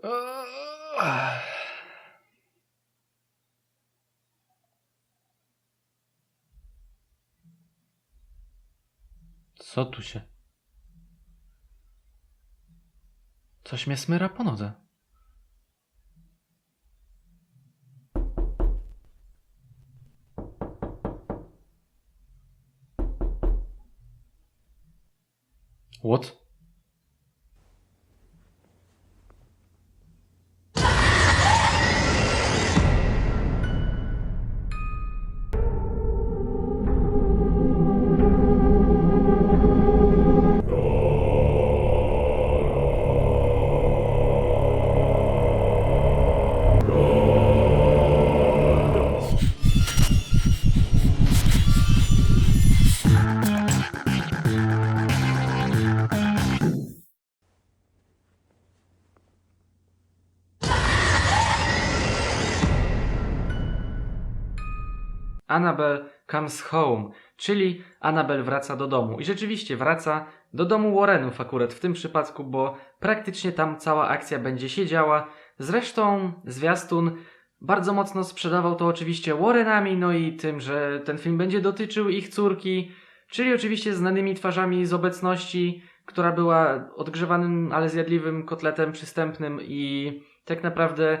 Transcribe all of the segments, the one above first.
Co tu się? Coś mnie smyra po nodze. What? Annabelle comes home, czyli Annabelle wraca do domu. I rzeczywiście wraca do domu Warrenów akurat w tym przypadku, bo praktycznie tam cała akcja będzie się działa. Zresztą zwiastun bardzo mocno sprzedawał to oczywiście Warrenami, no i tym, że ten film będzie dotyczył ich córki, czyli oczywiście znanymi twarzami z obecności, która była odgrzewanym, ale zjadliwym kotletem przystępnym i tak naprawdę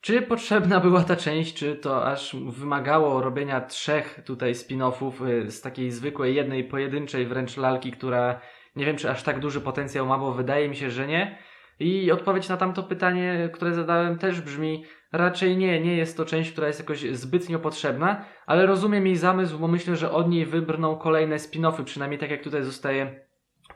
czy potrzebna była ta część, czy to aż wymagało robienia trzech tutaj spin-offów y, z takiej zwykłej, jednej pojedynczej wręcz lalki, która nie wiem, czy aż tak duży potencjał ma, bo wydaje mi się, że nie. I odpowiedź na tamto pytanie, które zadałem, też brzmi raczej nie, nie jest to część, która jest jakoś zbytnio potrzebna, ale rozumiem jej zamysł, bo myślę, że od niej wybrną kolejne spin-offy, przynajmniej tak jak tutaj zostaje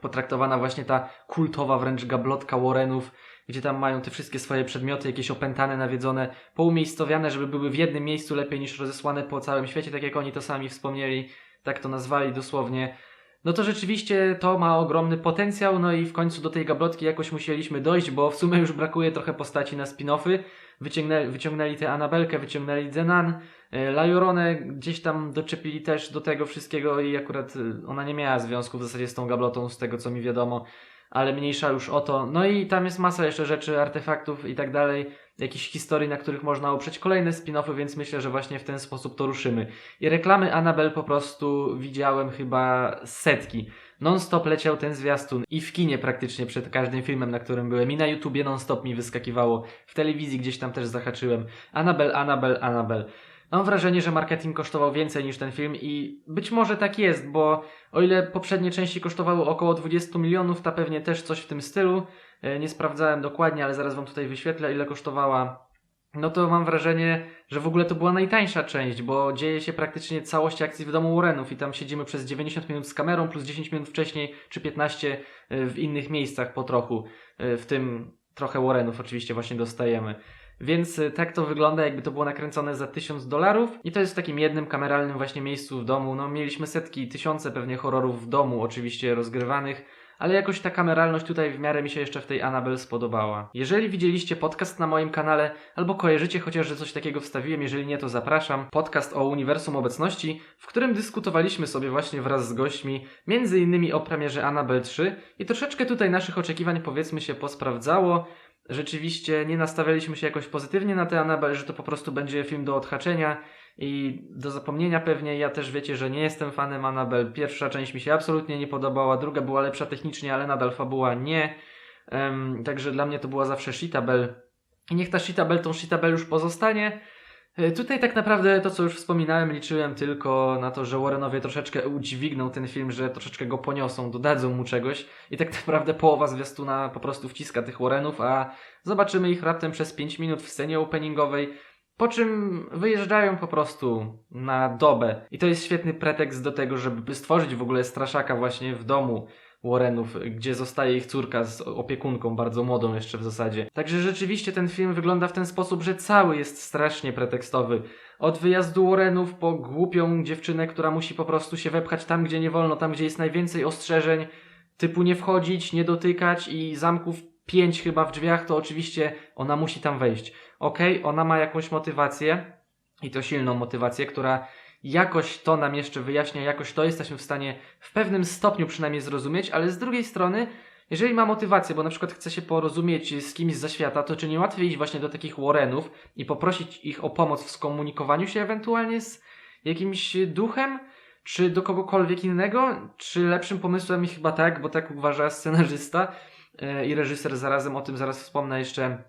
potraktowana właśnie ta kultowa wręcz gablotka Warrenów, gdzie tam mają te wszystkie swoje przedmioty, jakieś opętane, nawiedzone, poumiejscowiane, żeby były w jednym miejscu lepiej niż rozesłane po całym świecie, tak jak oni to sami wspomnieli, tak to nazwali dosłownie. No to rzeczywiście to ma ogromny potencjał, no i w końcu do tej gablotki jakoś musieliśmy dojść, bo w sumie już brakuje trochę postaci na spin-offy. Wyciągnęli, wyciągnęli tę Anabelkę, wyciągnęli Zenan, e, Lajoronę gdzieś tam doczepili też do tego wszystkiego i akurat e, ona nie miała związku w zasadzie z tą gablotą, z tego co mi wiadomo ale mniejsza już o to. No i tam jest masa jeszcze rzeczy, artefaktów i tak dalej, jakichś historii, na których można oprzeć kolejne spin-offy, więc myślę, że właśnie w ten sposób to ruszymy. I reklamy Annabelle po prostu widziałem chyba setki. Non-stop leciał ten zwiastun i w kinie praktycznie przed każdym filmem, na którym byłem i na YouTubie non-stop mi wyskakiwało. W telewizji gdzieś tam też zahaczyłem. Annabelle, Annabelle, Annabelle. Mam wrażenie, że marketing kosztował więcej niż ten film i być może tak jest, bo o ile poprzednie części kosztowały około 20 milionów, ta pewnie też coś w tym stylu. E, Nie sprawdzałem dokładnie, ale zaraz wam tutaj wyświetlę ile kosztowała. No to mam wrażenie, że w ogóle to była najtańsza część, bo dzieje się praktycznie całość akcji w domu Warrenów i tam siedzimy przez 90 minut z kamerą, plus 10 minut wcześniej, czy 15 e, w innych miejscach po trochu. E, W tym trochę Warrenów oczywiście właśnie dostajemy. Więc y, tak to wygląda, jakby to było nakręcone za 1000 dolarów. I to jest w takim jednym kameralnym właśnie miejscu w domu. No, mieliśmy setki, tysiące pewnie horrorów w domu, oczywiście rozgrywanych. Ale jakoś ta kameralność tutaj w miarę mi się jeszcze w tej Annabelle spodobała. Jeżeli widzieliście podcast na moim kanale, albo kojarzycie chociaż, że coś takiego wstawiłem, jeżeli nie, to zapraszam. Podcast o Uniwersum Obecności, w którym dyskutowaliśmy sobie właśnie wraz z gośćmi, między innymi o premierze Annabelle 3 i troszeczkę tutaj naszych oczekiwań powiedzmy się posprawdzało rzeczywiście nie nastawialiśmy się jakoś pozytywnie na tę Annabelle, że to po prostu będzie film do odhaczenia i do zapomnienia pewnie. Ja też wiecie, że nie jestem fanem Annabelle. Pierwsza część mi się absolutnie nie podobała, druga była lepsza technicznie, ale nadal fabuła nie. Em, także dla mnie to była zawsze Shitabel. I niech ta Shitabel tą Shitabel już pozostanie. E, Tutaj tak naprawdę to, co już wspominałem, liczyłem tylko na to, że Warrenowie troszeczkę udźwigną ten film, że troszeczkę go poniosą, dodadzą mu czegoś i tak naprawdę połowa zwiastuna po prostu wciska tych Warrenów, a zobaczymy ich raptem przez 5 minut w scenie openingowej, po czym wyjeżdżają po prostu na dobę. I to jest świetny pretekst do tego, żeby stworzyć w ogóle straszaka właśnie w domu Warrenów, gdzie zostaje ich córka z opiekunką, bardzo młodą jeszcze w zasadzie. Także rzeczywiście ten film wygląda w ten sposób, że cały jest strasznie pretekstowy. Od wyjazdu Warrenów po głupią dziewczynę, która musi po prostu się wepchać tam, gdzie nie wolno, tam, gdzie jest najwięcej ostrzeżeń, typu nie wchodzić, nie dotykać i zamków pięć chyba w drzwiach, to oczywiście ona musi tam wejść. Okej, ona ma jakąś motywację i to silną motywację, która jakoś to nam jeszcze wyjaśnia, jakoś to jesteśmy w stanie w pewnym stopniu przynajmniej zrozumieć, ale z drugiej strony jeżeli ma motywację, bo na przykład chce się porozumieć z kimś z zaświata, to czy nie łatwiej iść właśnie do takich Warrenów i poprosić ich o pomoc w skomunikowaniu się ewentualnie z jakimś duchem, czy do kogokolwiek innego? Czy lepszym pomysłem i chyba tak, bo tak uważa scenarzysta e, i reżyser zarazem, o tym zaraz wspomnę jeszcze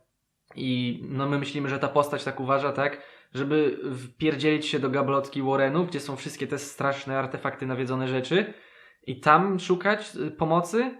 i no my myślimy, że ta postać tak uważa, tak, żeby wpierdzielić się do gablotki Warrenów, gdzie są wszystkie te straszne artefakty, nawiedzone rzeczy i tam szukać y, pomocy?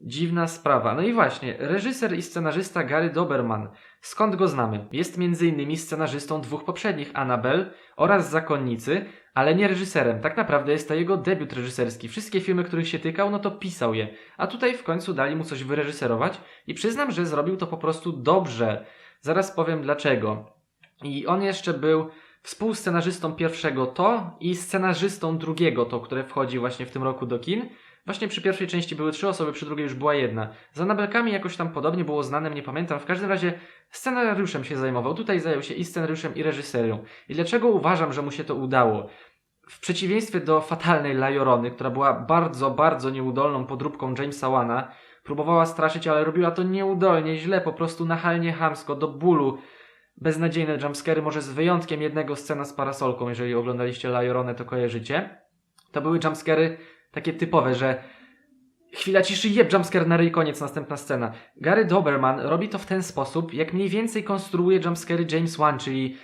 Dziwna sprawa. No i właśnie, reżyser i scenarzysta Gary Doberman. Skąd go znamy? Jest m.in. scenarzystą dwóch poprzednich Annabelle oraz Zakonnicy, ale nie reżyserem. Tak naprawdę jest to jego debiut reżyserski. Wszystkie filmy, których się tykał, no to pisał je. A tutaj w końcu dali mu coś wyreżyserować i przyznam, że zrobił to po prostu dobrze. Zaraz powiem dlaczego. I on jeszcze był współscenarzystą pierwszego to i scenarzystą drugiego to, które wchodzi właśnie w tym roku do kin. Właśnie przy pierwszej części były trzy osoby, przy drugiej już była jedna. Z Anabelkami jakoś tam podobnie było znanym, nie pamiętam. W każdym razie scenariuszem się zajmował. Tutaj zajął się i scenariuszem, i reżyserią. I dlaczego uważam, że mu się to udało? W przeciwieństwie do fatalnej Lajorony, która była bardzo, bardzo nieudolną podróbką Jamesa Wana, próbowała straszyć, ale robiła to nieudolnie, źle, po prostu nachalnie hamsko, do bólu. Beznadziejne jumpscary, może z wyjątkiem jednego scena z parasolką, jeżeli oglądaliście Lajoronę, to kojarzycie. To były jumpscary takie typowe, że chwila ciszy, jeb, jumpscare na ryj, koniec, następna scena. Gary Doberman robi to w ten sposób, jak mniej więcej konstruuje jumpscary James Wan, czyli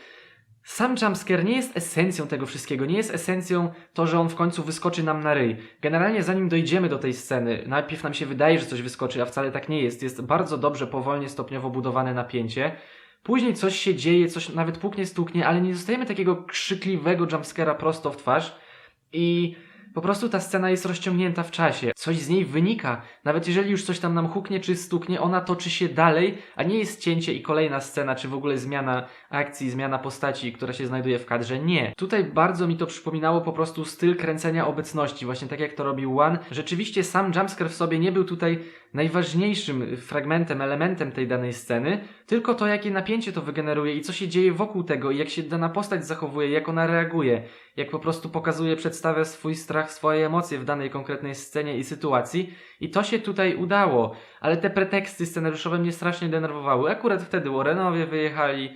sam jumpscare nie jest esencją tego wszystkiego, nie jest esencją to, że on w końcu wyskoczy nam na ryj. Generalnie zanim dojdziemy do tej sceny, najpierw nam się wydaje, że coś wyskoczy, a wcale tak nie jest. Jest bardzo dobrze, powolnie, stopniowo budowane napięcie. Później coś się dzieje, coś nawet puknie, stuknie, ale nie dostajemy takiego krzykliwego jumpscare'a prosto w twarz i po prostu ta scena jest rozciągnięta w czasie. Coś z niej wynika. Nawet jeżeli już coś tam nam huknie czy stuknie, ona toczy się dalej, a nie jest cięcie i kolejna scena, czy w ogóle zmiana akcji, zmiana postaci, która się znajduje w kadrze. Nie. Tutaj bardzo mi to przypominało po prostu styl kręcenia obecności, właśnie tak jak to robił One. Rzeczywiście sam jumpscare w sobie nie był tutaj najważniejszym fragmentem, elementem tej danej sceny, tylko to, jakie napięcie to wygeneruje i co się dzieje wokół tego, i jak się dana postać zachowuje, jak ona reaguje, jak po prostu pokazuje, przedstawia swój strach, swoje emocje w danej konkretnej scenie i sytuacji. I to się tutaj udało, ale te preteksty scenariuszowe mnie strasznie denerwowały. Akurat wtedy Warrenowie wyjechali.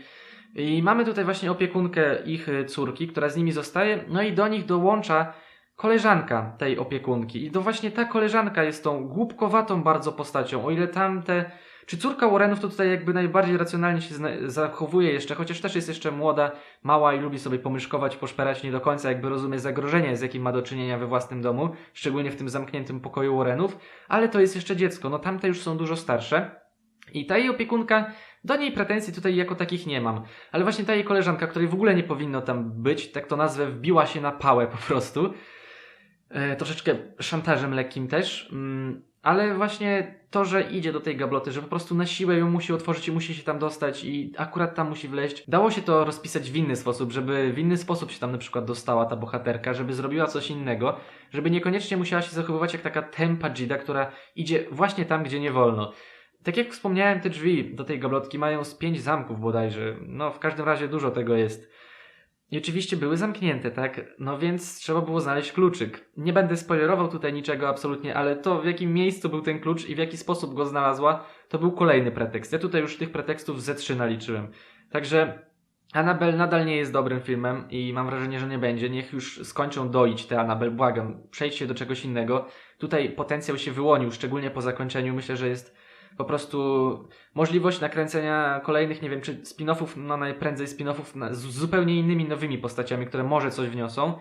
I mamy tutaj właśnie opiekunkę ich y, córki, która z nimi zostaje, no i do nich dołącza koleżanka tej opiekunki. I to właśnie ta koleżanka jest tą głupkowatą bardzo postacią. O ile tamte. Czy córka Warrenów to tutaj jakby najbardziej racjonalnie się zachowuje jeszcze, chociaż też jest jeszcze młoda, mała i lubi sobie pomyszkować, poszperać, nie do końca jakby rozumie zagrożenie, z jakim ma do czynienia we własnym domu, szczególnie w tym zamkniętym pokoju Warrenów, ale to jest jeszcze dziecko, no tamte już są dużo starsze. I ta jej opiekunka, do niej pretensji tutaj jako takich nie mam. Ale właśnie ta jej koleżanka, której w ogóle nie powinno tam być, tak to nazwę, wbiła się na pałę po prostu e, troszeczkę szantażem lekkim też, mm, ale właśnie to, że idzie do tej gabloty, że po prostu na siłę ją musi otworzyć i musi się tam dostać i akurat tam musi wleźć, dało się to rozpisać w inny sposób, żeby w inny sposób się tam na przykład dostała ta bohaterka, żeby zrobiła coś innego, żeby niekoniecznie musiała się zachowywać jak taka tempa Jida, która idzie właśnie tam, gdzie nie wolno. Tak jak wspomniałem, te drzwi do tej gablotki mają z pięć zamków bodajże. No, w każdym razie dużo tego jest. I oczywiście były zamknięte, tak? No więc trzeba było znaleźć kluczyk. Nie będę spoilerował tutaj niczego absolutnie, ale to w jakim miejscu był ten klucz i w jaki sposób go znalazła, to był kolejny pretekst. Ja tutaj już tych pretekstów ze trzy naliczyłem. Także Annabelle nadal nie jest dobrym filmem i mam wrażenie, że nie będzie. Niech już skończą doić te Annabelle, błagam. Przejdźcie do czegoś innego. Tutaj potencjał się wyłonił, szczególnie po zakończeniu. Myślę, że jest po prostu możliwość nakręcenia kolejnych, nie wiem, czy spin-offów, no najprędzej spin-offów z zupełnie innymi nowymi postaciami, które może coś wniosą,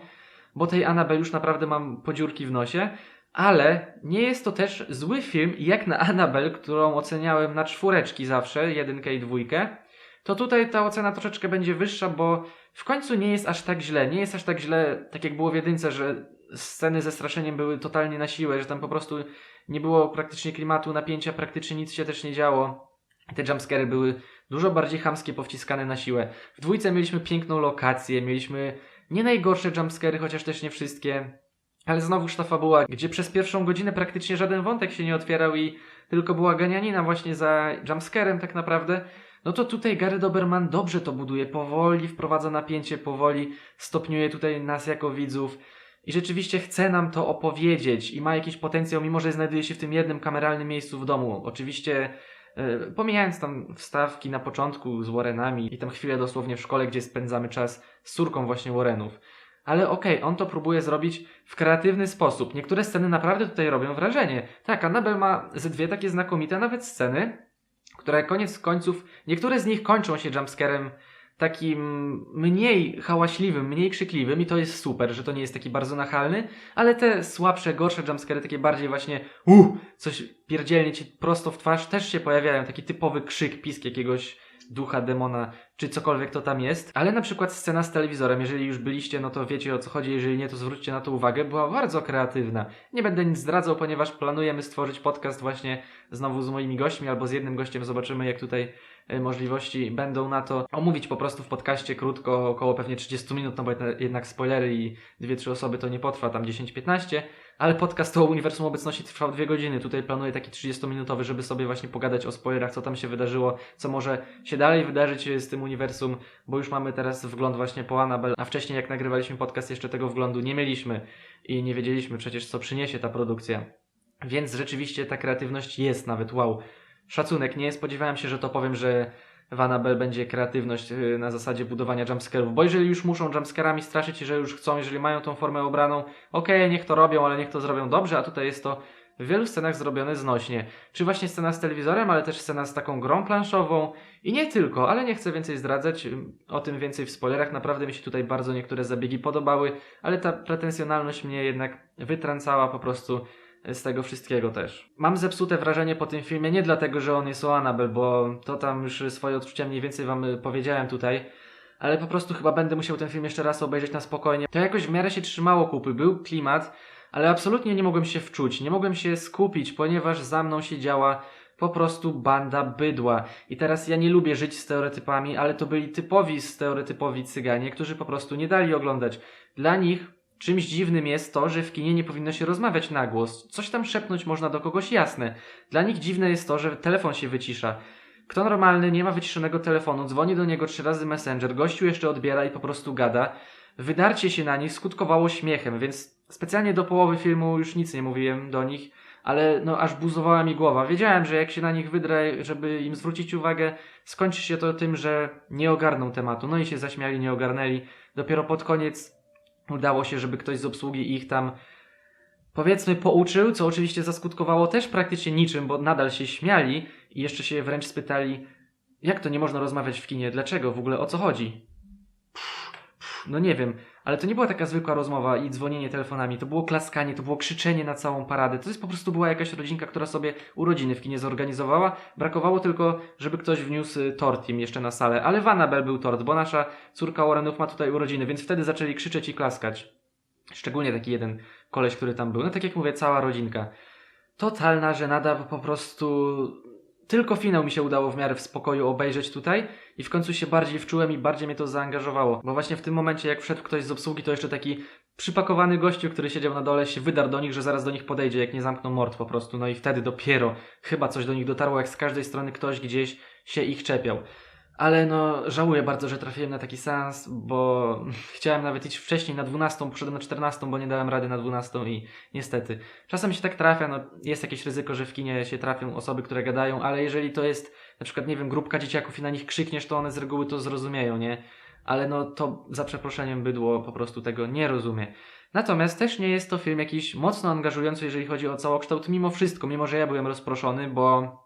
bo tej Annabelle już naprawdę mam podziurki w nosie, ale nie jest to też zły film, jak na Annabelle, którą oceniałem na czwóreczki zawsze, jedynkę i dwójkę, to tutaj ta ocena troszeczkę będzie wyższa, bo w końcu nie jest aż tak źle. Nie jest aż tak źle, tak jak było w jedynce, że sceny ze straszeniem były totalnie na siłę, że tam po prostu nie było praktycznie klimatu, napięcia, praktycznie nic się też nie działo. Te jumpscary były dużo bardziej chamskie, powciskane na siłę. W dwójce mieliśmy piękną lokację, mieliśmy nie najgorsze jumpscary, chociaż też nie wszystkie. Ale znowuż ta fabuła, gdzie przez pierwszą godzinę praktycznie żaden wątek się nie otwierał i tylko była ganianina właśnie za jumpscarem tak naprawdę, no to tutaj Gary Doberman dobrze to buduje, powoli wprowadza napięcie, powoli stopniuje tutaj nas jako widzów. i rzeczywiście chce nam to opowiedzieć i ma jakiś potencjał, mimo że znajduje się w tym jednym kameralnym miejscu w domu. Oczywiście e, pomijając tam wstawki na początku z Warrenami i tam chwilę dosłownie w szkole, gdzie spędzamy czas z córką właśnie Warrenów. Ale okej, on to próbuje zrobić w kreatywny sposób. Niektóre sceny naprawdę tutaj robią wrażenie. Tak, Annabelle ma ze dwie takie znakomite nawet sceny, które koniec końców, niektóre z nich kończą się jumpscarem takim mniej hałaśliwym, mniej krzykliwym i to jest super, że to nie jest taki bardzo nachalny, ale te słabsze, gorsze jumpscary, takie bardziej właśnie uh, coś pierdzielnie ci prosto w twarz też się pojawiają, taki typowy krzyk, pisk jakiegoś ducha, demona, czy cokolwiek to tam jest. Ale na przykład scena z telewizorem, jeżeli już byliście, no to wiecie o co chodzi, jeżeli nie, to zwróćcie na to uwagę, była bardzo kreatywna. Nie będę nic zdradzał, ponieważ planujemy stworzyć podcast właśnie znowu z moimi gośćmi albo z jednym gościem, zobaczymy jak tutaj e, możliwości będą na to omówić po prostu w podcaście krótko, około pewnie 30 minut, no bo jednak spoilery i dwie, trzy osoby to nie potrwa tam 10-15, ale podcast o Uniwersum Obecności trwał dwie godziny. Tutaj planuję taki 30-minutowy, żeby sobie właśnie pogadać o spoilerach, co tam się wydarzyło, co może się dalej wydarzyć z tym uniwersum, bo już mamy teraz wgląd właśnie po Annabelle, a wcześniej jak nagrywaliśmy podcast jeszcze tego wglądu nie mieliśmy i nie wiedzieliśmy przecież co przyniesie ta produkcja. Więc rzeczywiście ta kreatywność jest nawet wow. Szacunek, nie spodziewałem się, że to powiem, że w Annabelle będzie kreatywność y, na zasadzie budowania jumpscarów, bo jeżeli już muszą jumpscarami straszyć i że już chcą, jeżeli mają tą formę obraną, okej, niech to robią, ale niech to zrobią dobrze, a tutaj jest to w wielu scenach zrobione znośnie. Czy właśnie scena z telewizorem, ale też scena z taką grą planszową i nie tylko, ale nie chcę więcej zdradzać, y, o tym więcej w spoilerach, naprawdę mi się tutaj bardzo niektóre zabiegi podobały, ale ta pretensjonalność mnie jednak wytrącała po prostu z tego wszystkiego też. Mam zepsute wrażenie po tym filmie nie dlatego, że on jest o Annabelle, bo to tam już swoje odczucia mniej więcej wam y, powiedziałem tutaj, ale po prostu chyba będę musiał ten film jeszcze raz obejrzeć na spokojnie. To jakoś w miarę się trzymało kupy, był klimat, ale absolutnie nie mogłem się wczuć, nie mogłem się skupić, ponieważ za mną siedziała po prostu banda bydła. I teraz ja nie lubię żyć stereotypami, ale to byli typowi stereotypowi cyganie, którzy po prostu nie dali oglądać. Dla nich Czymś dziwnym jest to, że w kinie nie powinno się rozmawiać na głos. Coś tam szepnąć można do kogoś jasne. Dla nich dziwne jest to, że telefon się wycisza. Kto normalny nie ma wyciszonego telefonu, dzwoni do niego trzy razy messenger, gościu jeszcze odbiera i po prostu gada. Wydarcie się na nich skutkowało śmiechem, więc specjalnie do połowy filmu już nic nie mówiłem do nich, ale no aż buzowała mi głowa. Wiedziałem, że jak się na nich wydrę, żeby im zwrócić uwagę, skończy się to tym, że nie ogarną tematu. No i się zaśmiali, nie ogarnęli. Dopiero pod koniec udało się, żeby ktoś z obsługi ich tam powiedzmy pouczył, co oczywiście zaskutkowało też praktycznie niczym, bo nadal się śmiali i jeszcze się wręcz spytali, jak to nie można rozmawiać w kinie, dlaczego, w ogóle o co chodzi? No nie wiem, ale to nie była taka zwykła rozmowa i dzwonienie telefonami, to było klaskanie, to było krzyczenie na całą paradę. To jest po prostu była jakaś rodzinka, która sobie urodziny w kinie zorganizowała. Brakowało tylko, żeby ktoś wniósł y, tort im jeszcze na salę, ale w był tort, bo nasza córka Warrenów ma tutaj urodziny, więc wtedy zaczęli krzyczeć i klaskać. Szczególnie taki jeden koleś, który tam był. No tak jak mówię, cała rodzinka. Totalna żenada, bo po prostu tylko finał mi się udało w miarę w spokoju obejrzeć tutaj i w końcu się bardziej wczułem i bardziej mnie to zaangażowało. Bo właśnie w tym momencie, jak wszedł ktoś z obsługi, to jeszcze taki przypakowany gościu, który siedział na dole, się wydarł do nich, że zaraz do nich podejdzie, jak nie zamkną mord po prostu. No i wtedy dopiero chyba coś do nich dotarło, jak z każdej strony ktoś gdzieś się ich czepiał. Ale no, żałuję bardzo, że trafiłem na taki seans, bo chciałem nawet iść wcześniej na 12, poszedłem na 14, bo nie dałem rady na 12 i niestety. Czasem się tak trafia, no jest jakieś ryzyko, że w kinie się trafią osoby, które gadają, ale jeżeli to jest na przykład, nie wiem, grupka dzieciaków i na nich krzykniesz, to one z reguły to zrozumieją, nie? Ale no to za przeproszeniem bydło po prostu tego nie rozumie. Natomiast też nie jest to film jakiś mocno angażujący, jeżeli chodzi o całokształt, mimo wszystko, mimo że ja byłem rozproszony, bo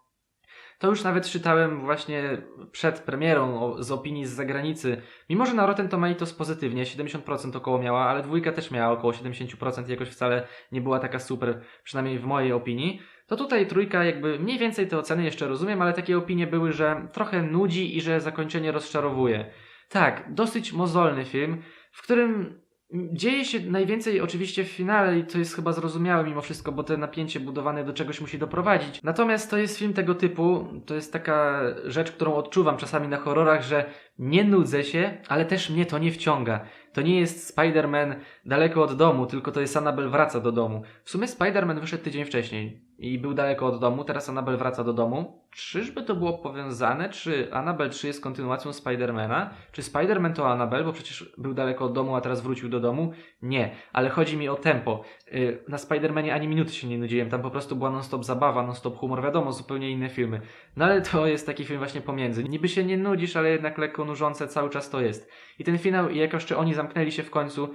to już nawet czytałem właśnie przed premierą z opinii z zagranicy. Mimo, że na Rotten Tomatoes pozytywnie, 70% około miała, ale dwójka też miała około 70% i jakoś wcale nie była taka super, przynajmniej w mojej opinii. To tutaj trójka jakby mniej więcej te oceny jeszcze rozumiem, ale takie opinie były, że trochę nudzi i że zakończenie rozczarowuje. Tak, dosyć mozolny film, w którym Dzieje się najwięcej oczywiście w finale i to jest chyba zrozumiałe mimo wszystko, bo te napięcie budowane do czegoś musi doprowadzić. Natomiast to jest film tego typu, to jest taka rzecz, którą odczuwam czasami na horrorach, że nie nudzę się, ale też mnie to nie wciąga. to nie jest Spider-Man daleko od domu, tylko to jest Annabelle wraca do domu. W sumie Spider-Man wyszedł tydzień wcześniej i był daleko od domu, teraz Annabelle wraca do domu. Czyżby to było powiązane? Czy Annabelle 3 jest kontynuacją Spidermana? Czy Spider-Man to Annabelle, bo przecież był daleko od domu, a teraz wrócił do domu? Nie, ale chodzi mi o tempo. Yy, Na Spider-Manie ani minuty się nie nudziłem, tam po prostu była non-stop zabawa, non-stop humor, wiadomo, zupełnie inne filmy. No ale to jest taki film właśnie pomiędzy. Niby się nie nudzisz, ale jednak lekko nużące cały czas to jest. I ten finał, jak jeszcze oni zamknęli się w końcu,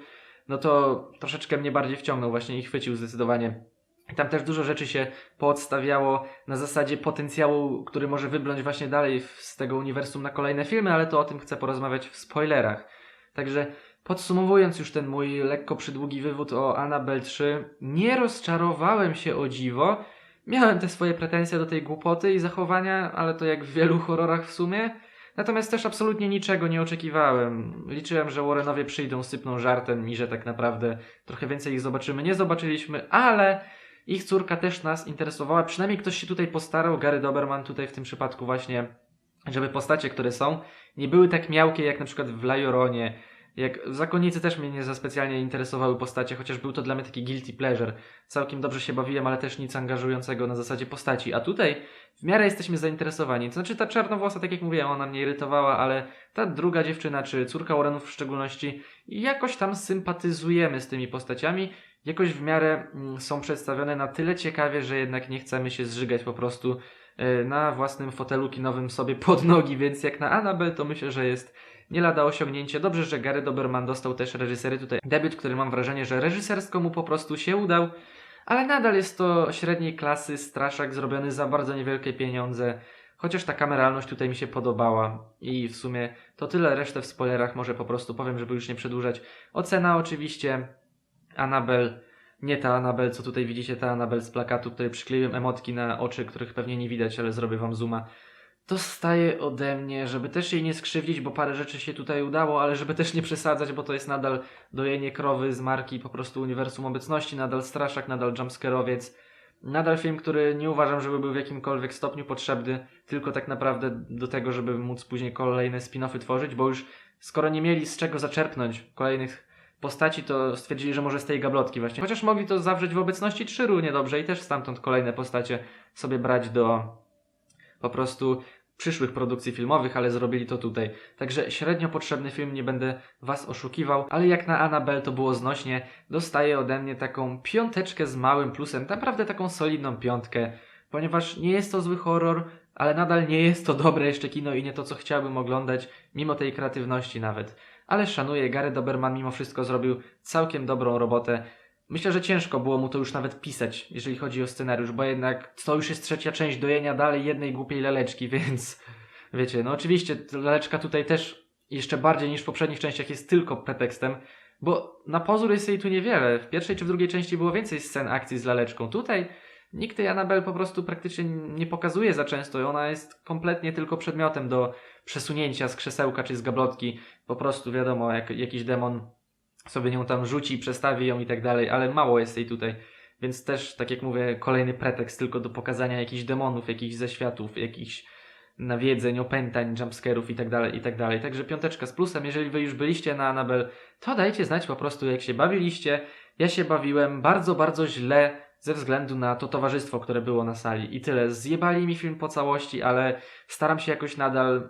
no to troszeczkę mnie bardziej wciągnął właśnie i chwycił zdecydowanie. Tam też dużo rzeczy się poodstawiało na zasadzie potencjału, który może wybląć właśnie dalej z tego uniwersum na kolejne filmy, ale to o tym chcę porozmawiać w spoilerach. Także podsumowując już ten mój lekko przydługi wywód o Annabelle 3, nie rozczarowałem się o dziwo. Miałem te swoje pretensje do tej głupoty i zachowania, ale to jak w wielu horrorach w sumie. Natomiast też absolutnie niczego nie oczekiwałem. Liczyłem, że Warrenowie przyjdą, sypną żartem i że tak naprawdę trochę więcej ich zobaczymy. Nie zobaczyliśmy, ale ich córka też nas interesowała. Przynajmniej ktoś się tutaj postarał. Gary Doberman tutaj w tym przypadku właśnie, żeby postacie, które są, nie były tak miałkie jak na przykład w Lajoronie. Jak zakonnicy też mnie nie za specjalnie interesowały postacie, chociaż był to dla mnie taki guilty pleasure. Całkiem dobrze się bawiłem, ale też nic angażującego na zasadzie postaci. A tutaj w miarę jesteśmy zainteresowani. To znaczy ta czarnowłosa, tak jak mówiłem, ona mnie irytowała, ale ta druga dziewczyna, czy córka Warrenów w szczególności, jakoś tam sympatyzujemy z tymi postaciami. Jakoś w miarę mm, są przedstawione na tyle ciekawie, że jednak nie chcemy się zżygać po prostu e, na własnym fotelu kinowym sobie pod nogi, więc jak na Annabelle to myślę, że jest nie lada osiągnięcie. Dobrze, że Gary Doberman dostał też reżysery tutaj debiut, który mam wrażenie, że reżysersko mu po prostu się udał, ale nadal jest to średniej klasy straszak zrobiony za bardzo niewielkie pieniądze. Chociaż ta kameralność tutaj mi się podobała i w sumie to tyle, resztę w spoilerach może po prostu powiem, żeby już nie przedłużać. Ocena oczywiście Annabelle, nie ta Annabelle, co tutaj widzicie, ta Annabelle z plakatu, tutaj przykleiłem emotki na oczy, których pewnie nie widać, ale zrobię wam zooma. Dostaje ode mnie, żeby też jej nie skrzywdzić, bo parę rzeczy się tutaj udało, ale żeby też nie przesadzać, bo to jest nadal dojenie krowy z marki po prostu uniwersum obecności, nadal straszak, nadal jumpscareowiec. Nadal film, który nie uważam, żeby był w jakimkolwiek stopniu potrzebny, tylko tak naprawdę do tego, żeby móc później kolejne spin-offy tworzyć, bo już skoro nie mieli z czego zaczerpnąć kolejnych postaci, to stwierdzili, że może z tej gablotki właśnie. Chociaż mogli to zawrzeć w obecności trzy równie dobrze i też stamtąd kolejne postacie sobie brać do po prostu przyszłych produkcji filmowych, ale zrobili to tutaj. Także średnio potrzebny film, nie będę was oszukiwał, ale jak na Annabelle to było znośnie, dostaje ode mnie taką piąteczkę z małym plusem, naprawdę taką solidną piątkę, ponieważ nie jest to zły horror, ale nadal nie jest to dobre jeszcze kino i nie to, co chciałbym oglądać, mimo tej kreatywności nawet. Ale szanuję, Gary Doberman mimo wszystko zrobił całkiem dobrą robotę. Myślę, że ciężko było mu to już nawet pisać, jeżeli chodzi o scenariusz, bo jednak to już jest trzecia część dojenia dalej jednej głupiej leleczki, więc wiecie, no oczywiście ta laleczka tutaj też jeszcze bardziej niż w poprzednich częściach jest tylko pretekstem, bo na pozór jest jej tu niewiele. W pierwszej czy w drugiej części było więcej scen akcji z laleczką. Tutaj nikt tej Annabelle po prostu praktycznie nie pokazuje za często i ona jest kompletnie tylko przedmiotem do przesunięcia z krzesełka czy z gablotki. Po prostu wiadomo, jak jakiś demon sobie nią tam rzuci, przestawi ją i tak dalej, ale mało jest jej tutaj. Więc też, tak jak mówię, kolejny pretekst tylko do pokazania jakichś demonów, jakichś zeświatów, jakichś nawiedzeń, opętań, jumpscarów i tak dalej, i tak dalej. Także piąteczka z plusem. Jeżeli wy już byliście na Annabelle, to dajcie znać po prostu, jak się bawiliście. Ja się bawiłem bardzo, bardzo źle ze względu na to towarzystwo, które było na sali. I tyle. Zjebali mi film po całości, ale staram się jakoś nadal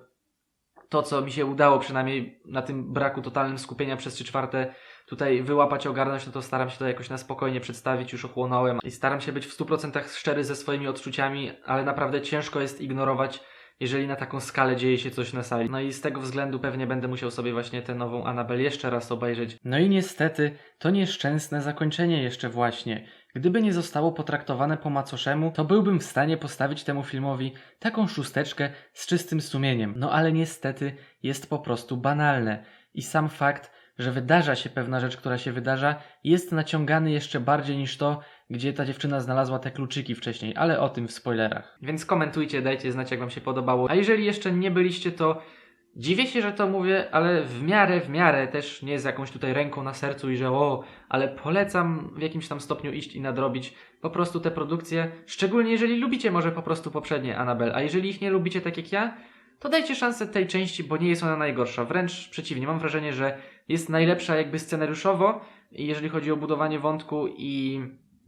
to, co mi się udało, przynajmniej na tym braku totalnym skupienia przez trzy czwarte tutaj wyłapać, ogarnąć, no to staram się to jakoś na spokojnie przedstawić, już ochłonąłem i staram się być w 100% szczery ze swoimi odczuciami, ale naprawdę ciężko jest ignorować, jeżeli na taką skalę dzieje się coś na sali. No i z tego względu pewnie będę musiał sobie właśnie tę nową Annabelle jeszcze raz obejrzeć. No i niestety, to nieszczęsne zakończenie jeszcze właśnie. Gdyby nie zostało potraktowane po macoszemu, to byłbym w stanie postawić temu filmowi taką szósteczkę z czystym sumieniem. No ale niestety jest po prostu banalne. I sam fakt, że wydarza się pewna rzecz, która się wydarza, jest naciągany jeszcze bardziej niż to, gdzie ta dziewczyna znalazła te kluczyki wcześniej, ale o tym w spoilerach. Więc komentujcie, dajcie znać, jak Wam się podobało. A jeżeli jeszcze nie byliście, to dziwię się, że to mówię, ale w miarę, w miarę też nie z jakąś tutaj ręką na sercu i że o, ale polecam w jakimś tam stopniu iść i nadrobić po prostu te produkcje, szczególnie jeżeli lubicie może po prostu poprzednie Annabelle, a jeżeli ich nie lubicie tak jak ja, to dajcie szansę tej części, bo nie jest ona najgorsza. Wręcz przeciwnie, mam wrażenie, że jest najlepsza jakby scenariuszowo jeżeli chodzi o budowanie wątku i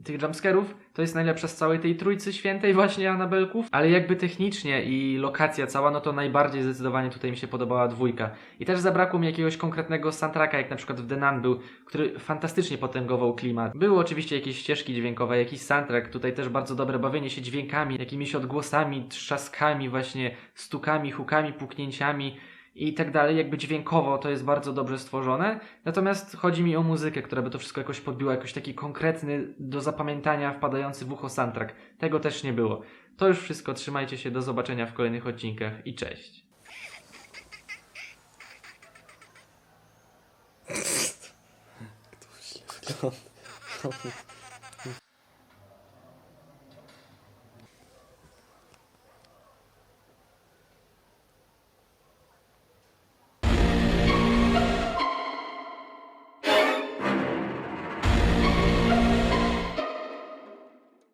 tych jumpscarów, to jest najlepsza z całej tej trójcy świętej właśnie Anabelków, ale jakby technicznie i lokacja cała, no to najbardziej zdecydowanie tutaj mi się podobała dwójka. I też zabrakło mi jakiegoś konkretnego soundtracka, jak na przykład w The Nun był, który fantastycznie potęgował klimat. Były oczywiście jakieś ścieżki dźwiękowe, jakiś soundtrack, tutaj też bardzo dobre bawienie się dźwiękami, jakimiś odgłosami, trzaskami, właśnie stukami, hukami, puknięciami i tak dalej, jakby dźwiękowo to jest bardzo dobrze stworzone. Natomiast chodzi mi o muzykę, która by to wszystko jakoś podbiła, jakoś taki konkretny, do zapamiętania, wpadający w ucho soundtrack. Tego też nie było. To już wszystko, trzymajcie się, do zobaczenia w kolejnych odcinkach i cześć. Wygląda.